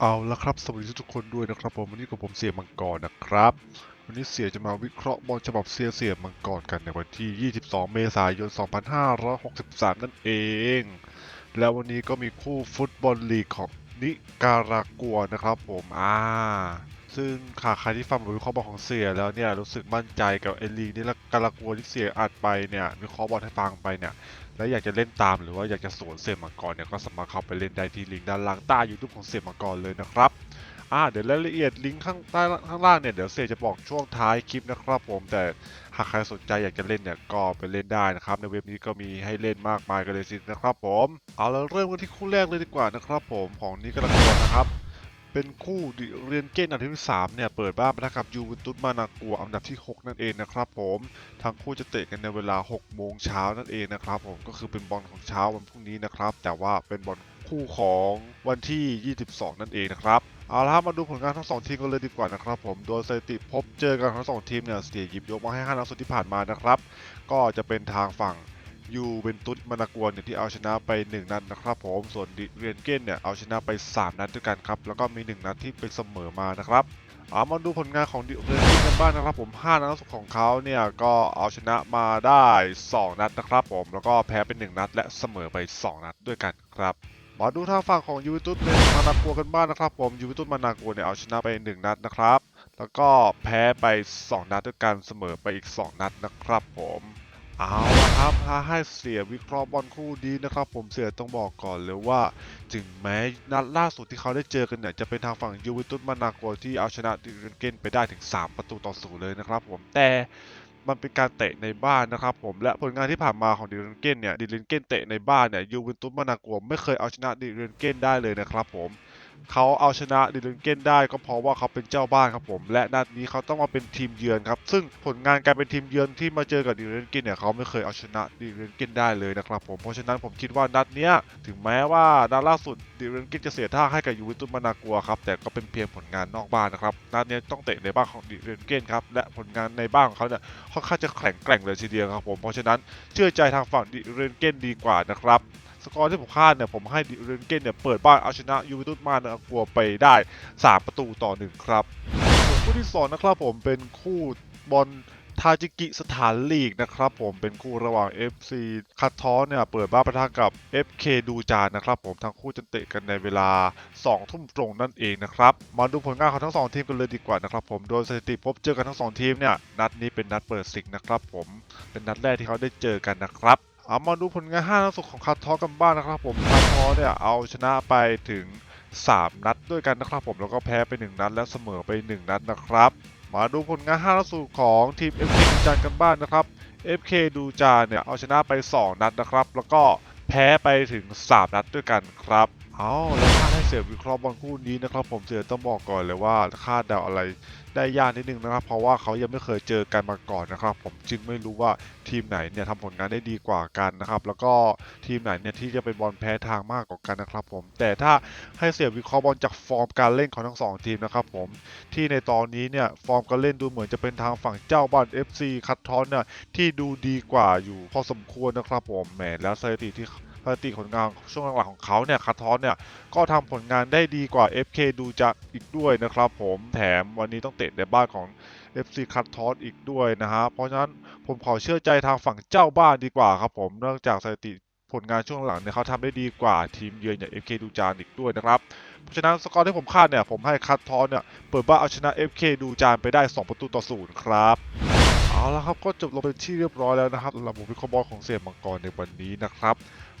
เอาละครับสวัสดีทุกคนด้วยนะครับผมวันนี้กับผมเสียมังกรนะครับ วันนี้เสียจะมาวิเคราะห์บอลฉบับเสียเสียมังกรกันในวันที่ 22 เมษายน 2563 นั่นเอง แล้ววันนี้ก็มีคู่ฟุตบอลลีกของนิการากัวนะครับผมอ่า ซึ่งค่ะใครที่ฟังบทวิเคราะห์บอลของเสียแล้วเนี่ยรู้สึกมั่นใจกับไอลีนี่ละการากัวที่เสียอัดไปเนี่ยวิเคราะห์บอลให้ฟังไปเนี่ยแล้วอยากจะเล่นตามหรือว่าอยากจะสวนเสียมังกรเนี่ยก็สามารถเข้าไปเล่นได้ที่ลิงก์ด้านล่างใต้ยูทูบของเสียมังกรเลยนะครับอ่าเดี๋ยวรายละเอียดลิงก์ข้างใต้ข้างล่างเนี่ยเดี๋ยวเสียจะบอกช่วงท้ายคลิปนะครับผมแต่หากใครสนใจอยากจะเล่นเนี่ยก็ไปเล่นได้นะครับในเว็บนี้ก็มีให้เล่นมากมายกันเลยสินะครับผมเอาแล้วเริ่มกันที่คู่แรกเลยดีกว่านะครับผมของนี้ก็ล้วกันนะครับ เป็นคู่เรียนเกนอันดับที่ 3 เนี่ย เปิดบ้านปะทะกับยูเวนตุสมานากัวอันดับที่ 6 นั่นเองนะครับผม ทั้งคู่จะเตะกันในเวลา 6 โมงเช้านั่นเองนะครับผม ก็คือเป็นบอลของเช้าวันพรุ่งนี้นะครับ แต่ว่าเป็นบอลคู่ของวันที่ 22 นั่นเองนะครับ เอาละมาดูผลงานทั้ง 2 ทีมกันเลยดีกว่านะครับผม โดยสถิติพบเจอกันทั้ง 2 ทีมเนี่ยเสียหยิบยกมาให้5นัดสุดที่ผ่านมานะครับ ก็จะเป็นทางฝั่ง ยูเวนตุสมานากัวเนี่ยที่เอาชนะไป 1 นัดนะครับผมส่วนดิเรียนเก้นเนี่ยเอาชนะไป 3 นัดด้วยกันครับแล้วก็มี 1 นัดที่เป็นเสมอมานะครับเอามาดูผลงานของดิเรียนเกนกันบ้างนะครับผม5นัดสุดของเขาเนี่ยก็เอาชนะมาได้ 2 นัดนะครับผมแล้วก็แพ้เป็น 1 นัด และเสมอไป 2 นัดด้วยกันครับมาดูทางฝั่งของยูเวนตุสมานากัวกันบ้างนะครับผมยูเวนตุสมานากัวเนี่ยเอาชนะไป 1 นัดนะครับ แล้วก็แพ้ไป 2 นัดด้วยกันเสมอไปอีก 2 นัดนะครับผม เอาละครับถ้าให้เสียวิเคราะห์บอลคู่ดีนะครับ ผมเสียต้องบอกก่อนเลยว่า ถึงแม้นัดล่าสุดที่เขาได้เจอกันเนี่ยจะเป็นทางฝั่งยูเวนตุสมานาโกที่เอาชนะดิเรนเกนไปได้ถึง 3 ประตูต่อศูนย์เลยนะครับ ผมแต่มันเป็นการเตะในบ้านนะครับผมและผลงานที่ผ่านมาของดิเรนเกนเนี่ยดิเรนเกนเตะในบ้านเนี่ยยูเวนตุสมานาโกไม่เคยเอาชนะดิเรนเกนได้เลยนะครับผม เขาเอาชนะดิเลนเกนได้ก็เพราะว่าเขาเป็นเจ้าบ้านครับผม และนัดนี้เขาต้องมาเป็นทีมเยือนครับ ซึ่งผลงานการเป็นทีมเยือนที่มาเจอกับดิเลนเกนเนี่ยเขาไม่เคยเอาชนะดิเลนเกนได้เลยนะครับผมเพราะฉะนั้นผมคิดว่านัดเนี้ยถึงแม้ว่านัดล่าสุดดิเลนเกนจะเสียท่าให้กับยูเวนตุสมานากัวครับแต่ก็เป็นเพียงผลงานนอกบ้านนะครับนัดนี้ต้องเตะในบ้านของดิเลนเกนครับและผลงานในบ้านของเขาเนี่ยค่อนข้างจะแข็งแกร่งเลยทีเดียวครับผมเพราะฉะนั้นเชื่อใจทางฝั่งดิเลนเกนดีกว่านะครับสกอร์ที่ผมคาดเนี่ยผมให้ดิเรนเกนเนี่ยเปิดบ้านเอาชนะยูเวนตุสมานากัวไปได้ 3 ประตูต่อ 1 ครับคู่ที่2นะครับผมเป็นคู่บอล ทาจิกิสถานลีกนะครับผมเป็นคู่ระหว่าง FC คัตทอเนี่ยเปิดบ้านปะทะกับ FK ดูจานนะครับผมทั้งคู่จะเตะกันในเวลา 2 ทุ่มตรงนั่นเองนะครับ มาดูผลงานของทั้ง 2 ทีมกันเลยดีกว่านะครับผมโดยสถิติพบเจอกันทั้ง 2 ทีมเนี่ยนัดนี้เป็นนัดเปิดสิงนะครับผมเป็นนัดแรกที่เขาได้เจอกันนะครับเอามาดูผลงาน5นัดสุดของคาทอกันบ้างนะครับผมคาทอเนี่ยเอาชนะไปถึง 3 นัดด้วยกันนะครับผมแล้วก็แพ้ไป 1 นัดและเสมอไป 1 นัดนะครับ มาดูผลงาน5ล่าสุดของทีม FK ดูจานกันบ้างนะครับ FK ดูจานเนี่ยเอาชนะไป 2 นัดนะครับ แล้วก็แพ้ไปถึง 3 นัดด้วยกันครับ เอาแล้วถ้าให้เสียวิเคราะห์บอลคู่นี้นะครับ ผมเสียต้องบอกก่อนเลยว่าคาดเดาอะไรได้ยากนิดนึงนะครับ เพราะว่าเขายังไม่เคยเจอกันมาก่อนนะครับ ผมจึงไม่รู้ว่าทีมไหนเนี่ยทำผลงานได้ดีกว่ากันนะครับ แล้วก็ทีมไหนเนี่ยที่จะเป็นบอลแพ้ทางมากกว่ากันนะครับ ผมแต่ถ้าให้เสียวิเคราะห์บอลจากฟอร์มการเล่นของทั้งสองทีมนะครับ ผมที่ในตอนนี้เนี่ยฟอร์มการเล่นดูเหมือนจะเป็นทางฝั่งเจ้าบ้าน FC คัตทอนเนี่ยที่ดูดีกว่าอยู่พอสมควรนะครับ ผมแหมแล้วสถิติที่ สถิติผลงานช่วงหลังๆของเขาเนี่ยคัตทอนเนี่ยก็ทำผลงานได้ดีกว่า FK ดูจะอีกด้วยนะครับผมแถมวันนี้ต้องเตะในบ้านของ FC คัตทอสอีกด้วยนะฮะเพราะฉะนั้นผมขอเชื่อใจทางฝั่งเจ้าบ้านดีกว่าครับผมเนื่องจากสถิติผลงานช่วงหลังเนี่ยเขาทำได้ดีกว่าทีมเยือนอย่าง FK ดูจานอีกด้วยนะครับเพราะฉะนั้นสกอร์ที่ผมคาดเนี่ยผมให้คัตทอสเนี่ยเปิดบ้านเอาชนะ FK ดูจานไปได้ 2 ประตูต่อศูนย์ครับ เอาละครับก็จบลงเป็นที่เรียบร้อยแล้วนะครับสำหรับผมวิเคราะห์บอลของเสียมังกรในวันนี้นะครับ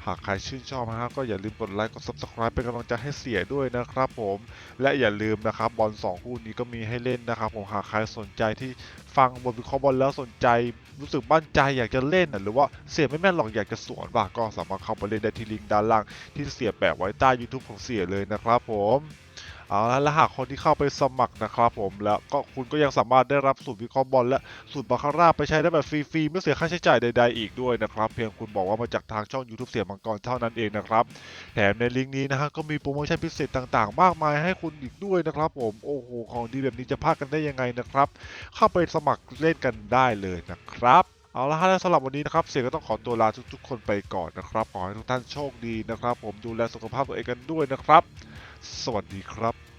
หากใครชื่นชอบนะครับก็อย่าลืมกดไลค์กด subscribe เป็นกำลังใจให้เสียด้วยนะครับผมและอย่าลืมนะครับบอล2คู่นี้ก็มีให้เล่นนะครับผมหากใครสนใจที่ฟังบทวิเคราะห์บอลแล้วสนใจรู้สึกมั่นใจอยากจะเล่นหรือว่าเสียไม่แม่นหรอกอยากจะสวนบ้างก็สามารถเข้าไปเล่นได้ที่ลิงก์ด้านล่างที่เสียแปะไว้ใต้ YouTube ของเสียเลยนะครับผม เอาละและหากคนที่เข้าไปสมัครนะครับผมแล้วก็คุณก็ยังสามารถได้รับสูตรวิเคราะห์บอลและสูตรบาคาร่าไปใช้ได้แบบฟรีๆไม่เสียค่าใช้จ่ายใดๆอีกด้วยนะครับเพียงคุณบอกว่ามาจากทางช่อง YouTube เสียมังกรเท่านั้นเองนะครับแถมในลิงก์นี้นะฮะก็มีโปรโมชั่นพิเศษต่างๆ มากมายให้คุณอีกด้วยนะครับ ผมโอ้โหของดีแบบนี้จะพลาดกันได้ยังไงนะครับ เข้าไปสมัครเล่นกันได้เลยนะครับเอาละฮะและสำหรับวันนี้นะครับ เสียก็ต้องขอตัวลาทุกๆ คนไปก่อนนะครับ ขอให้ทุกท่านโชคดีนะครับ ผมดูแลสุขภาพตัวเองกันด้วยนะครับ สวัสดีครับ